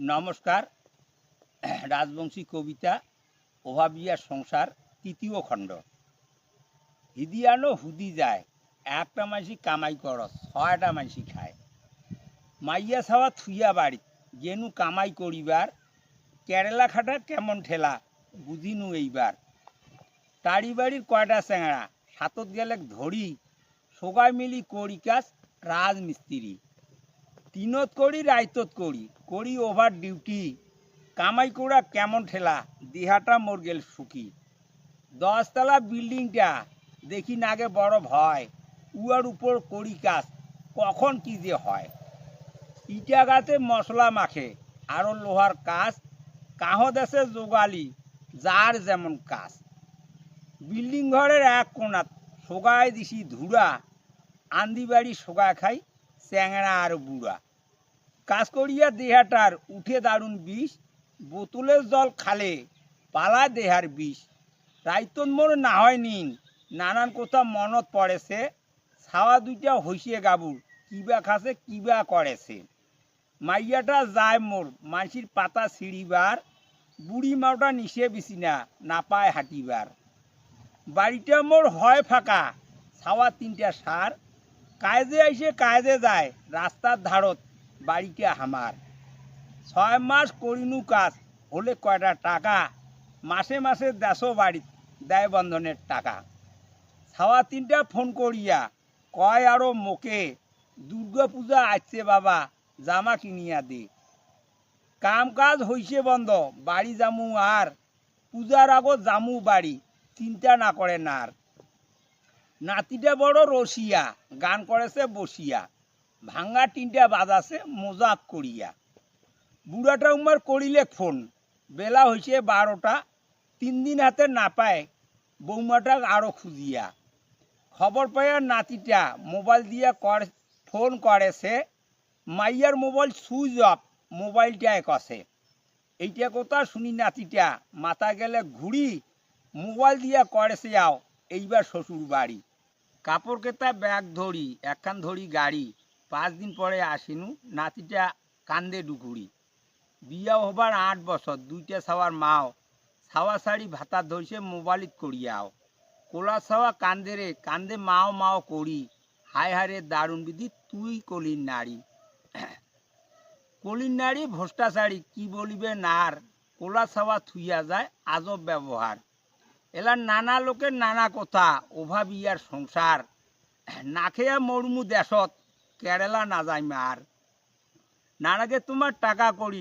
নমস্কার। রাজবংশী কবিতা অভাবিয়ার সংসার, তৃতীয় খণ্ড। হিদিয়ানো হুদি যায়, একটা মাসি কামাই কর, ছয়টা মাসি খায়। মাইয়া ছাওয়া থুইয়া বাড়ি, যেনু কামাই করিবার, কেরালা খাটা কেমন ঠেলা বুঝিনু এইবার। তাড়ি বাড়ির কয়টা চ্যাংড়া সাতত গেলে ধরি সোগাই মিলি করি কাজ রাজমিস্ত্রি। তিনত করি, রাইতত করি। করি ওভার ডিউটি কামাই করা কেমন ঠেলা? দিহাটা মোর গেল সুখী। দশতলা বিল্ডিংটা দেখি নাগে বড় ভয়। উয়ার উপর করি কাজ, কখন কি যে হয়। ইটা গাতে মশলা মাখে আরও লোহার কাজ, কাহ দেশে যোগালি যার যেমন কাজ। বিল্ডিং ঘরের এক কোণা সোগায় দিছি ধুরা আন্দি বাড়ি সোগা খাই চ্যাংড়া আর বুড়া। কাজ করিয়া দেহাটার উঠে দারুণ বিষ, বোতলের জল খালে পালা দেহার বিষ। রাইতন মোর না হয় নিন, নানান কথা মনত পড়েছে ছাওয়া দুইটা হইসে গাবুর, কিবা খাসে, কিবা করেছে মাইয়াটা যায় মোর, মানসির পাতা ছিঁড়িবার, বুড়ি মাওটা নিশে বিছি না না পায় হাঁটিবার। বাড়িটা মোর হয় ফাঁকা, ছাওয়া তিনটা সার, কায়দে আইসে কায়দে যায়, রাস্তার ধারত বাড়িটা হামার ছয় মাস করিনু কাজ, হলে কয়টা টাকা? মাসে মাসে দেশো বাড়ি, দেয় বন্ধনের টাকা। ছাওয়া তিনটা ফোন করিয়া কয় আরও মোকে, দুর্গা পূজা আসছে বাবা, জামা কিনিয়া দে। কাম কাজ হইছে বন্ধ, বাড়ি জামু আর, পূজার আগত জামু বাড়ি চিন্তা না করে নার। নাতিটা বড় রসিয়া, গান করেছে বসিয়া। ভাঙ্গা তিনটা বাজাছে মজাক করিয়া। বুড়াটা উমার করিলে ফোন। বেলা হইছে বারোটা তিন দিন হাতে না পায় বৌমাটা আরও খুঁজিয়া। খবর পাইয়া নাতিটা মোবাইল দিয়া করে ফোন করেছে মাইয়ার মোবাইল সুইচ অফ মোবাইলটায় কষে এইটা কথা শুনি নাতিটা মাথা গেলে ঘুরি মোবাইল দিয়া করেছে যাও এইবার শ্বশুর বাড়ি কাপড় কেতা ব্যাগ ধরি একখান ধরি গাড়ি। পাঁচ দিন পরে আসিনু, নাতিটা কান্দে ডুকুরি বিয়া হবার আট বছর, দুইটা ছাওয়ার মাও। ছাওয়া শাড়ি ভাতা ধরছে মোবাইলত করিয়াও। কোলা ছাওয়া কান্দে রে, কান্দে মাও মাও করি। হায় হারে দারুণ বিধি, তুই কলির নারী। কলির নারী ভ্রষ্টাচারী কি বলিবে নার? কোলা ছাওয়া থুইয়া যায়, আজব ব্যবহার। এলা নানা লোকের নানা কথা অভাবিয়ার সংসার। না খেয়া মরমু দেশত কেরালা না যাই মার নানাকে তোমার টাকা করি